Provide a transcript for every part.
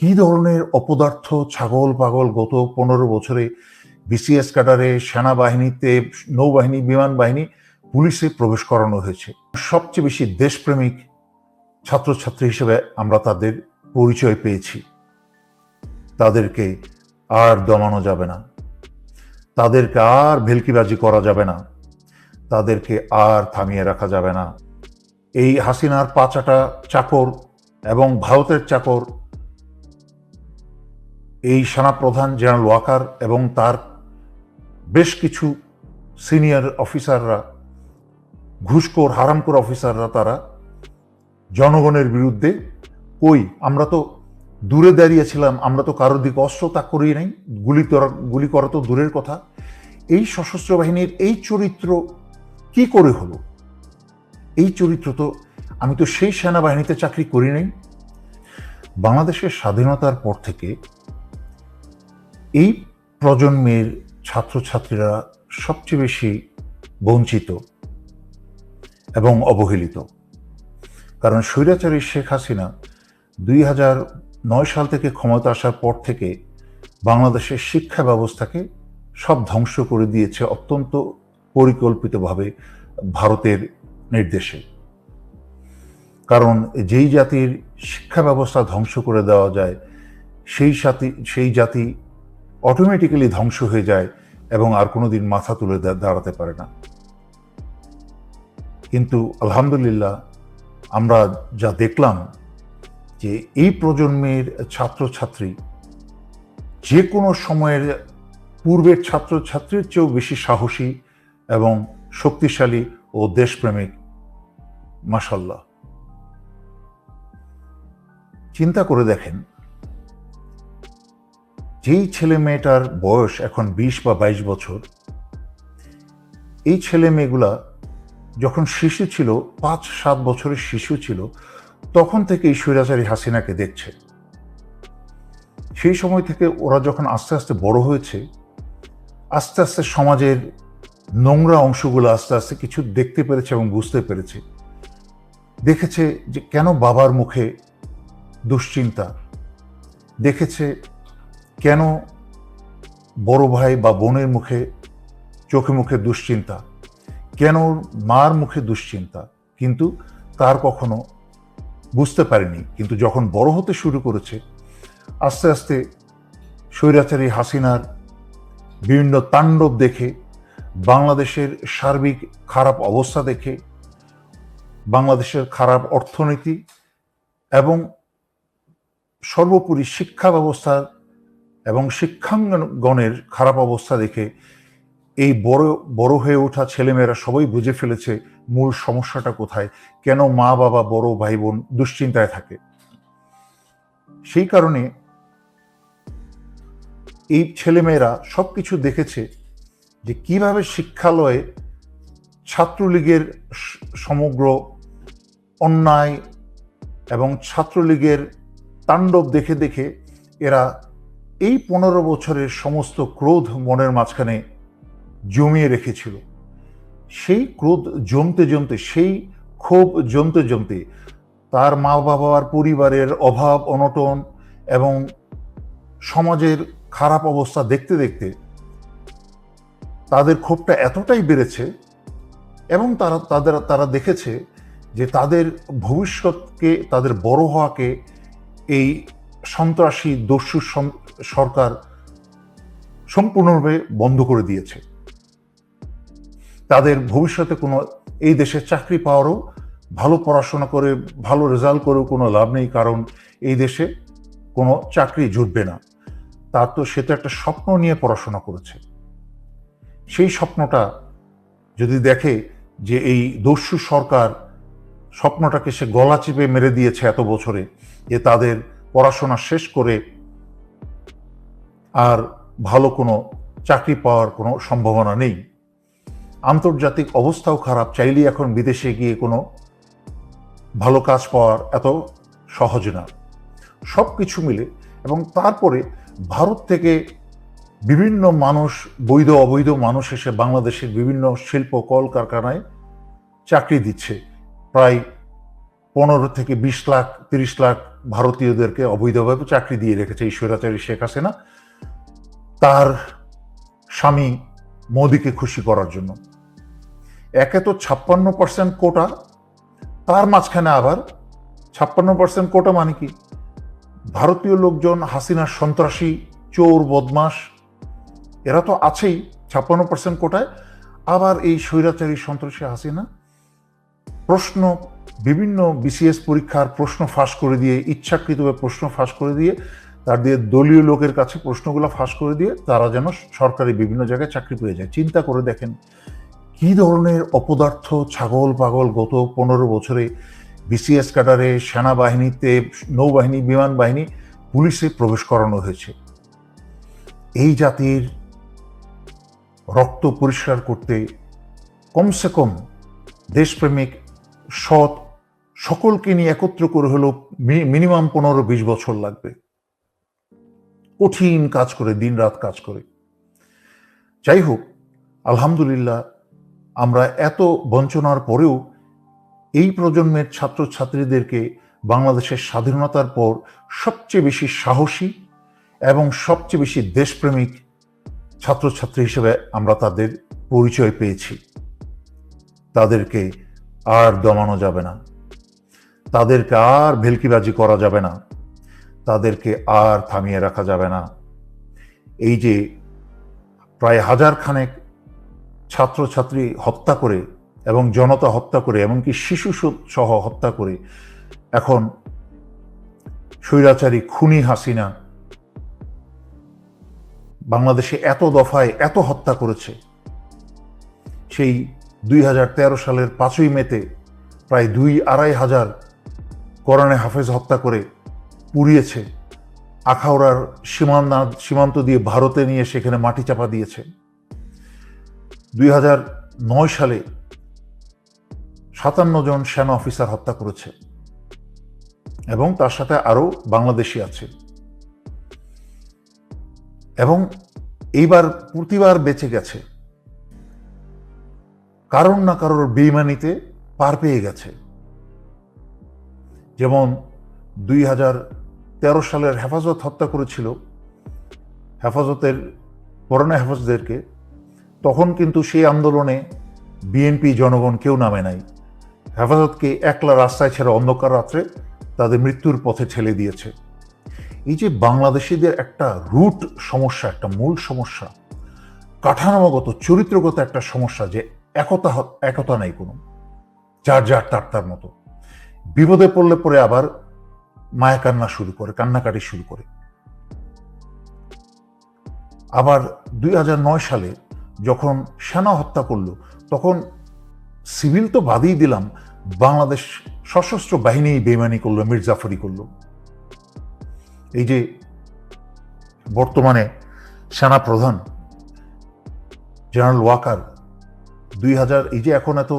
কি ধরনের অপদার্থ ছাগল পাগল গত পনেরো বছরে বিসিএস ক্যাডারে সেনাবাহিনীতে, নৌবাহিনী বিমান বাহিনী পুলিশে প্রবেশ করানো হয়েছে? সবচেয়ে বেশি দেশপ্রেমিক ছাত্রছাত্রী হিসেবে আমরা তাদের পরিচয় পেয়েছি। তাদেরকে আর দমানো যাবে না। তাদেরকে আর ভেলকিবাজি করা যাবে না। তাদেরকে আর থামিয়ে রাখা যাবে না। এই হাসিনার পাচাটা চাকর এবং ভারতের চাকর এই সেনাপ্রধান জেনারেল ওয়াকার এবং তার বেশ কিছু সিনিয়র অফিসাররা, ঘুষখোর, হারামখোর অফিসাররা তারা জনগণের বিরুদ্ধে কই আমরা তো দূরে দাঁড়িয়েছিলাম, আমরা তো কারোর দিকে অস্ত্র তাক করি নাই, গুলি গুলি করা তো দূরের কথা। এই সশস্ত্র বাহিনীর এই চরিত্র কি করে হলো? এই চরিত্র তো আমি তো সেই সেনাবাহিনীতে চাকরি করি নাই। বাংলাদেশের স্বাধীনতার পর থেকে এই প্রজন্মের ছাত্রছাত্রীরা সবচেয়ে বেশি বঞ্চিত এবং অবহেলিত। কারণ স্বৈরাচারী শেখ হাসিনা দুই হাজার নয় সাল থেকে ক্ষমতা আসার পর থেকে বাংলাদেশের শিক্ষা ব্যবস্থাকে সব ধ্বংস করে দিয়েছে অত্যন্ত পরিকল্পিতভাবে ভারতের নির্দেশে। কারণ যেই জাতির শিক্ষা ব্যবস্থা ধ্বংস করে দেওয়া যায়, সেই সাথী সেই জাতি অটোমেটিক্যালি ধ্বংস হয়ে যায় এবং আর কোনোদিন মাথা তুলে দাঁড়াতে পারে না। কিন্তু আলহামদুলিল্লাহ, আমরা যা দেখলাম যে এই প্রজন্মের ছাত্রছাত্রী যে কোনো সময়ের পূর্বের ছাত্রছাত্রীর চেয়েও বেশি সাহসী এবং শক্তিশালী ও দেশপ্রেমিক মাসাল্লাহ চিন্তা করে দেখেন যেই ছেলে মেয়েটার বয়স এখন বিশ বা বাইশ বছর, এই ছেলে মেয়েগুলা যখন শিশু ছিল, পাঁচ সাত বছরের শিশু ছিল, তখন থেকে এই স্বৈরাচারী হাসিনাকে দেখছে। সেই সময় থেকে ওরা যখন আস্তে আস্তে বড় হয়েছে, আস্তে আস্তে সমাজের নোংরা অংশগুলো আস্তে আস্তে কিছু দেখতে পেরেছে এবং বুঝতে পেরেছে। দেখেছে যে কেন বাবার মুখে দুশ্চিন্তা, দেখেছে কেন বড় ভাই বা বোনের মুখে, চোখে মুখে দুশ্চিন্তা? কেন মার মুখে দুশ্চিন্তা? কিন্তু তার কখনো বুঝতে পারেনি। কিন্তু যখন বড় হতে শুরু করেছে, আস্তে আস্তে স্বৈরাচারী হাসিনার বিভিন্ন তাণ্ডব দেখে, বাংলাদেশের সার্বিক খারাপ অবস্থা দেখে, বাংলাদেশের খারাপ অর্থনীতি এবং সর্বোপরি শিক্ষা ব্যবস্থার এবং শিক্ষাঙ্গনের খারাপ অবস্থা দেখে এই বড় বড় হয়ে ওঠা ছেলেমেয়েরা সবাই বুঝে ফেলেছে মূল সমস্যাটা কোথায়, কেন মা বাবা বড় ভাই বোন দুশ্চিন্তায় থাকে। সেই কারণে এই ছেলেমেয়েরা সব কিছু দেখেছে যে কীভাবে শিক্ষালয়ে ছাত্রলীগের সমগ্র অন্যায় এবং ছাত্রলীগের তাণ্ডব দেখে দেখে এরা এই পনেরো বছরের সমস্ত ক্রোধ মনের মাঝখানে জমিয়ে রেখেছিল। সেই ক্রোধ জমতে জমতে, সেই ক্ষোভ জমতে জমতে তার মা বাবার পরিবারের অভাব, অনটন এবং সমাজের খারাপ অবস্থা দেখতে দেখতে তাদের ক্ষোভটা এতটাই বেড়েছে এবং তারা, তাদের, তারা দেখেছে যে তাদের ভবিষ্যৎকে, তাদের বড় হওয়াকে এই সন্ত্রাসী দস্যু সরকার সম্পূর্ণভাবে বন্ধ করে দিয়েছে। তাদের ভবিষ্যতে কোনো এই দেশে চাকরি পাওয়ারও ভালো পড়াশোনা করে, ভালো রেজাল্ট করেও কোনো লাভ নেই, কারণ এই দেশে কোনো চাকরি জুটবে না। তার তো সে তো একটা স্বপ্ন নিয়ে পড়াশোনা করেছে। সেই স্বপ্নটা যদি দেখে যে এই দস্যু সরকার স্বপ্নটাকে সে গলা চিপে মেরে দিয়েছে এত বছরে, যে তাদের পড়াশোনা শেষ করে আর ভালো কোনো চাকরি পাওয়ার কোনো সম্ভাবনা নেই। আন্তর্জাতিক অবস্থাও খারাপ, চাইলেই এখন বিদেশে গিয়ে কোনো ভালো কাজ পাওয়ার এত সহজ না। সব কিছু মিলে এবং তারপরে ভারত থেকে বিভিন্ন মানুষ, বৈধ অবৈধ মানুষ এসে বাংলাদেশের বিভিন্ন শিল্প, কলকারখানায় চাকরি দিচ্ছে। প্রায় পনেরো থেকে বিশ লাখ, তিরিশ লাখ ভারতীয়দেরকে অবৈধভাবে চাকরি দিয়ে রেখেছে এই স্বৈরাচারী শেখ হাসিনা। তার স্বামী মোদিকে খুশি করার জন্য। একে তো ছাপ্পান্ন পার্সেন্ট কোটা, তার মাঝখানে আবার ছাপ্পান্ন পার্সেন্ট কোটা মানে কি? ভারতীয় লোকজন, হাসিনার সন্ত্রাসী, চোর বদমাস এরা তো আছেই ছাপ্পান্ন পার্সেন্ট কোটায়। আবার এই স্বৈরাচারী সন্ত্রাসী হাসিনা প্রশ্ন, বিভিন্ন বিসিএস পরীক্ষার প্রশ্ন ফাঁস করে দিয়ে, ইচ্ছাকৃতভাবে প্রশ্ন ফাঁস করে দিয়ে তার দিয়ে দলীয় লোকের কাছে প্রশ্নগুলো ফাঁস করে দিয়ে তারা যেন সরকারি বিভিন্ন জায়গায় চাকরি পেয়ে যায়। চিন্তা করে দেখেন কি ধরনের অপদার্থ ছাগল পাগল গত পনেরো বছরে বিসিএস ক্যাডারে, সেনাবাহিনীতে, নৌবাহিনী বিমান বাহিনী পুলিশে প্রবেশ করানো হয়েছে। এই জাতির রক্ত পরিষ্কার করতে কমসে কম দেশপ্রেমিক সৎ সকলকে নিয়ে একত্র করে হলেও মিনিমাম পনেরো বিশ বছর লাগবে। কঠিন কাজ করে দিন রাত কাজ করে। যাই হোক আলহামদুলিল্লাহ, আমরা এত বঞ্চনার পরেও এই প্রজন্মের ছাত্রছাত্রীদেরকে বাংলাদেশের স্বাধীনতার পর সবচেয়ে বেশি সাহসী এবং সবচেয়ে বেশি দেশপ্রেমিক ছাত্রছাত্রী হিসেবে আমরা তাদের পরিচয় পেয়েছি। তাদেরকে আর দমানো যাবে না। তাদেরকে আর ভেলকিবাজি করা যাবে না। তাদেরকে আর থামিয়ে রাখা যাবে না। এই যে প্রায় হাজার খানেক ছাত্রছাত্রী হত্যা করে এবং জনতা হত্যা করে, এমনকি শিশু সহ হত্যা করে, এখন স্বৈরাচারী খুনি হাসিনা বাংলাদেশে এত দফায় এত হত্যা করেছে। সেই দুই হাজার তেরো সালের পাঁচই মেতে প্রায় দুই আড়াই হাজার কোরআনে হাফেজ হত্যা করে পুড়িয়েছে। আখাউড়ার সীমান্ত সীমান্ত দিয়ে ভারতে নিয়ে সেখানে মাটি চাপা দিয়েছে। দুই নয় সালে সাতান্ন জন সেনা অফিসার হত্যা করেছে এবং তার সাথে আরও বাংলাদেশি আছে। এবং এইবার প্রতিবার বেঁচে গেছে। কারণ না কারোর বেইমানিতে পার পেয়ে গেছে। যেমন দুই হাজার তেরো সালের হেফাজত হত্যা করেছিল, হেফাজতের করোনা হেফাজতদেরকে, তখন কিন্তু সেই আন্দোলনে বিএনপি জনগণ কেউ নামে নাই। হেফাজতকে একলা রাস্তায় ছেড়ে অন্ধকার রাত্রে তাদের মৃত্যুর পথে ঠেলে দিয়েছে। এই যে বাংলাদেশিদের একটা রুট সমস্যা, একটা মূল সমস্যা, কাঠামোগত, চরিত্রগত একটা সমস্যা যে একতা একতা নাই কোনো, যার যার তার তার মতো। বিপদে পড়লে পরে আবার মায়া কান্না শুরু করে, কান্নাকাটি শুরু করে। আবার দুই হাজার নয় সালে যখন সেনা হত্যা করল, তখন সিভিল তো বাদই দিলাম, বাংলাদেশ সশস্ত্র বাহিনী বেমানি করল মির্জাফরি করল। এই যে বর্তমানে সেনা প্রধান জেনারেল ওয়াকার, দুই হাজার, এই যে এখন এত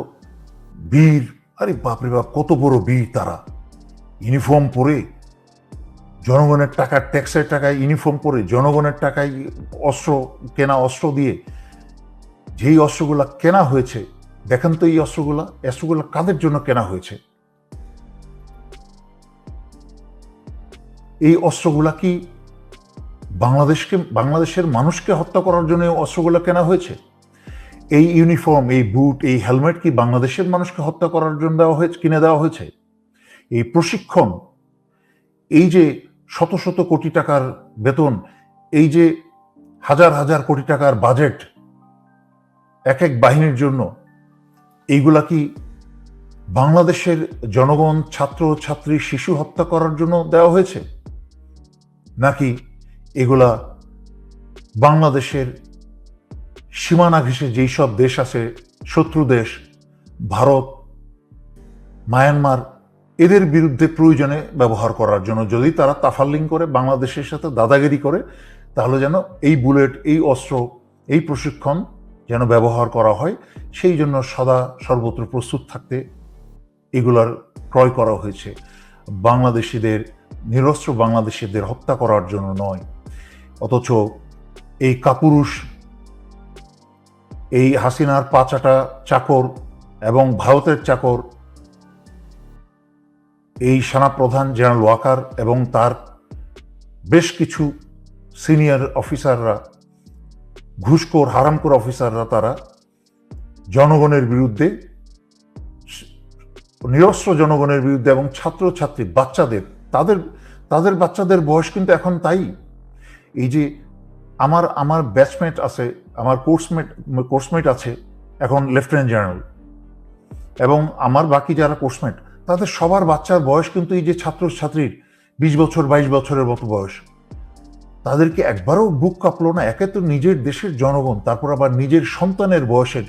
বীর, আরে বাপরে বাপ, কত বড় বীর তারা। ইউনিফর্ম পরে, জনগণের টাকা, ট্যাক্সের টাকায় ইউনিফর্ম পরে, জনগণের টাকায় অস্ত্র কেনা, অস্ত্র দিয়ে যেই অস্ত্রগুলা কেনা হয়েছে, দেখেন তো এই অস্ত্রগুলা অস্ত্রগুলা কাদের জন্য কেনা হয়েছে? এই অস্ত্রগুলা কি বাংলাদেশকে, বাংলাদেশের মানুষকে হত্যা করার জন্য এই অস্ত্রগুলো কেনা হয়েছে? এই ইউনিফর্ম, এই বুট, এই হেলমেট কি বাংলাদেশের মানুষকে হত্যা করার জন্য দেওয়া হয়েছে, কিনে দেওয়া হয়েছে? এই প্রশিক্ষণ, এই যে শত শত কোটি টাকার বেতন, এই যে হাজার হাজার কোটি টাকার বাজেট এক এক বাহিনীর জন্য, এইগুলা কি বাংলাদেশের জনগণ, ছাত্র, ছাত্রী, শিশু হত্যা করার জন্য দেওয়া হয়েছে? নাকি এগুলা বাংলাদেশের সীমানা ঘেসে যেই সব দেশ আছে, শত্রু দেশ, ভারত, মায়ানমার এদের বিরুদ্ধে প্রয়োজনে ব্যবহার করার জন্য যদি তারা তাফাল্লিং করে, বাংলাদেশের সাথে দাদাগিরি করে, তাহলে যেন এই বুলেট, এই অস্ত্র, এই প্রশিক্ষণ যেন ব্যবহার করা হয়। সেই জন্য সদা সর্বত্র প্রস্তুত থাকতে এগুলার ক্রয় করা হয়েছে। বাংলাদেশিদের, নিরস্ত্র বাংলাদেশিদের হত্যা করার জন্য নয়। অথচ এই কাপুরুষ, এই হাসিনার পাচাটা চাকর এবং ভারতের চাকর এই সেনাপ্রধান জেনারেল ওয়াকার এবং তার বেশ কিছু সিনিয়র অফিসাররা, ঘুষখোর, হারামখোর অফিসাররা তারা জনগণের বিরুদ্ধে, নিরস্ত্র জনগণের বিরুদ্ধে এবং ছাত্রছাত্রী বাচ্চাদের, তাদের তাদের বাচ্চাদের বয়স কিন্তু এখন তাই। এই যে আমার আমার ব্যাচমেট আছে, আমার কোর্সমেট কোর্সমেট আছে এখন লেফটেন্যান্ট জেনারেল এবং আমার বাকি যারা কোর্সমেট তাদের সবার বাচ্চার বয়স কিন্তু এই যে ছাত্রছাত্রীর বিশ বছর, বাইশ বছরের মতো বয়স। তাদেরকে একবারও বুক কাঁপলো না, একে তো নিজের দেশের জনগণ, তারপর আবার নিজের সন্তানের বয়সের,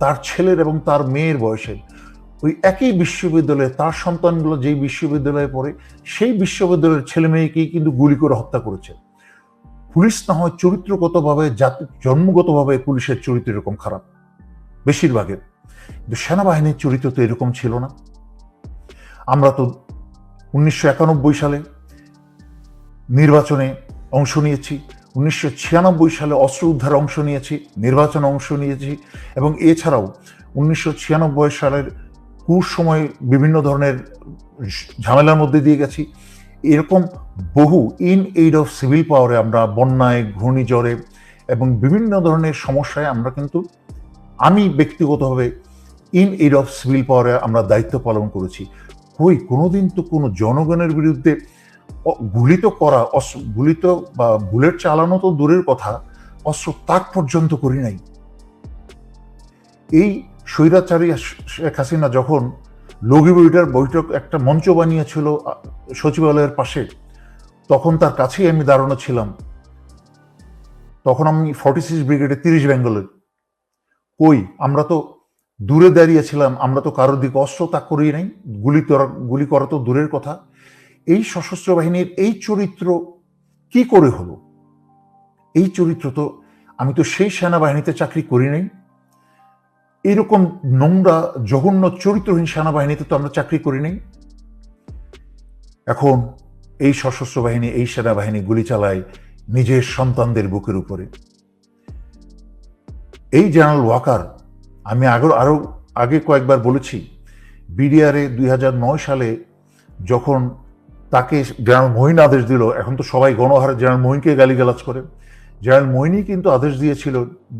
তার ছেলের এবং তার মেয়ের বয়সের। ওই একই বিশ্ববিদ্যালয়ে তার সন্তানগুলো যেই বিশ্ববিদ্যালয়ে পড়ে, সেই বিশ্ববিদ্যালয়ের ছেলে মেয়েকেই কিন্তু গুলি করে হত্যা করেছে। পুলিশ না হয় চরিত্রগতভাবে, জাতি, জন্মগতভাবে পুলিশের চরিত্র এরকম খারাপ, বেশিরভাগের। কিন্তু সেনাবাহিনীর চরিত্র তো এরকম ছিল না। আমরা তো উনিশশো একানব্বই সালে নির্বাচনে অংশ নিয়েছি, উনিশশো ছিয়ানব্বই সালে অস্ত্র উদ্ধারে অংশ নিয়েছি, নির্বাচনে অংশ নিয়েছি এবং এছাড়াও উনিশশো ছিয়ানব্বই সালের কুর সময় বিভিন্ন ধরনের ঝামেলার মধ্যে দিয়ে গেছি। এরকম বহু ইন এইড অফ সিভিল পাওয়ারে আমরা বন্যায়, ঘূর্ণিঝড়ে এবং বিভিন্ন ধরনের সমস্যায় আমরা কিন্তু আমি ব্যক্তিগতভাবে ইন এইড অফ সিভিল পাওয়ারে আমরা দায়িত্ব পালন করেছি। কই? কোনোদিন তো কোনো জনগণের বিরুদ্ধে অ- গুলি তো করা অস্ত্র গুলি তো বা বুলেট চালানো তো দূরের কথা, অস্ত্র তাক পর্যন্ত করি নাই। এই স্বৈরাচারী শেখ হাসিনা যখন লগি বইটার বৈঠক একটা মঞ্চ বানিয়েছিল সচিবালয়ের পাশে, তখন তার কাছেই আমি দাঁড়ানো ছিলাম। তখন আমি ফর্টি সিক্স ব্রিগেডে তিরিশ বেঙ্গলের। কই? আমরা তো দূরে দাঁড়িয়েছিলাম, আমরা তো কারোর দিকে অস্ত্র তা করি নাই, গুলি গুলি করা তো দূরের কথা। এই সশস্ত্র বাহিনীর এই চরিত্র কি করে হলো? এই চরিত্র তো আমি তো সেই সেনাবাহিনীতে চাকরি করি নাই। এরকম নোংরা, জঘন্য, চরিত্রহীন সেনাবাহিনীতে তো আমরা চাকরি করি নাই। এখন এই সশস্ত্র বাহিনী, এই সেনাবাহিনী গুলি চালায় নিজের সন্তানদের বুকের উপরে। এই জেনারেল ওয়াকার আমি আগে আরও আগে কয়েকবার বলেছি বিডিআরে দুই হাজার নয় সালে যখন তাকে জেনারেল মহিন আদেশ দিল, এখন তো সবাই গণহারে জেনারেল মহিনকে গালিগালাজ করে। জেনারেল মহিনই কিন্তু আদেশ দিয়েছিল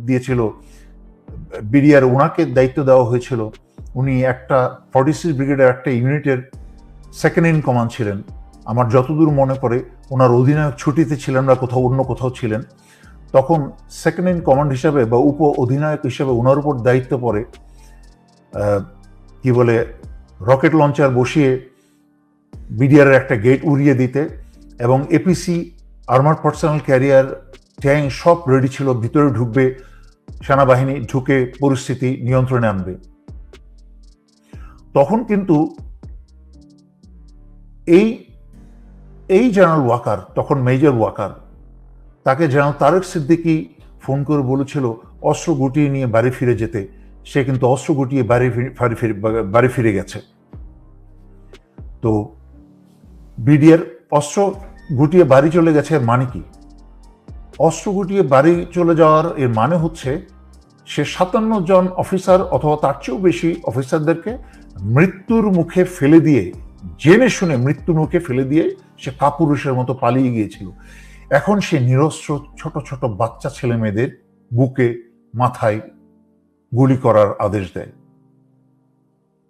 দিয়েছিল বিডিআর ওনাকে দায়িত্ব দেওয়া হয়েছিল। উনি একটা ফর্টি সিক্স ব্রিগেডের একটা ইউনিটের সেকেন্ড ইন কমান্ড ছিলেন। আমার যতদূর মনে পড়ে, ওনার অধিনায়ক ছুটিতে ছিলেন না, কোথাও অন্য কোথাও ছিলেন। তখন সেকেন্ড ইন কমান্ড হিসাবে বা উপ অধিনায়ক হিসাবে ওনার উপর দায়িত্ব পড়ে কি বলে রকেট লঞ্চার বসিয়ে বিডিআরের একটা গেট উড়িয়ে দিতে এবং APC armour personal carrier tank সব রেডি ছিল, ভিতরে ঢুকবে, সেনাবাহিনী ঢুকে পরিস্থিতি নিয়ন্ত্রণে আনবে। তখন কিন্তু এই এই জেনারেল ওয়াকার, তখন মেজর ওয়াকার তাকে জেনারেল তারেক সিদ্দিকি ফোন করে বলেছিল, অস্ত্র গুটিয়ে নিয়ে বাড়ি ফিরে যেতে। সে কিন্তু অস্ত্র গুটিয়ে বাড়ি ফিরে বাড়ি ফিরে গেছে। তো বিডিআর অস্ত্র গুটিয়ে বাড়ি চলে গেছে এর মানে কি? অস্ত্র গুটিয়ে বাড়ি চলে যাওয়ার এর মানে হচ্ছে, সে সাতান্ন জন অফিসার অথবা তার চেয়েও বেশি অফিসারদেরকে মৃত্যুর মুখে ফেলে দিয়ে, জেনে শুনে মৃত্যুর মুখে ফেলে দিয়ে সে কাপুরুষের মতো পালিয়ে গিয়েছিল। এখন সে নিরস্ত্র ছোট ছোট বাচ্চা ছেলে মেয়েদের বুকে মাথায় গুলি করার আদেশ দেয়।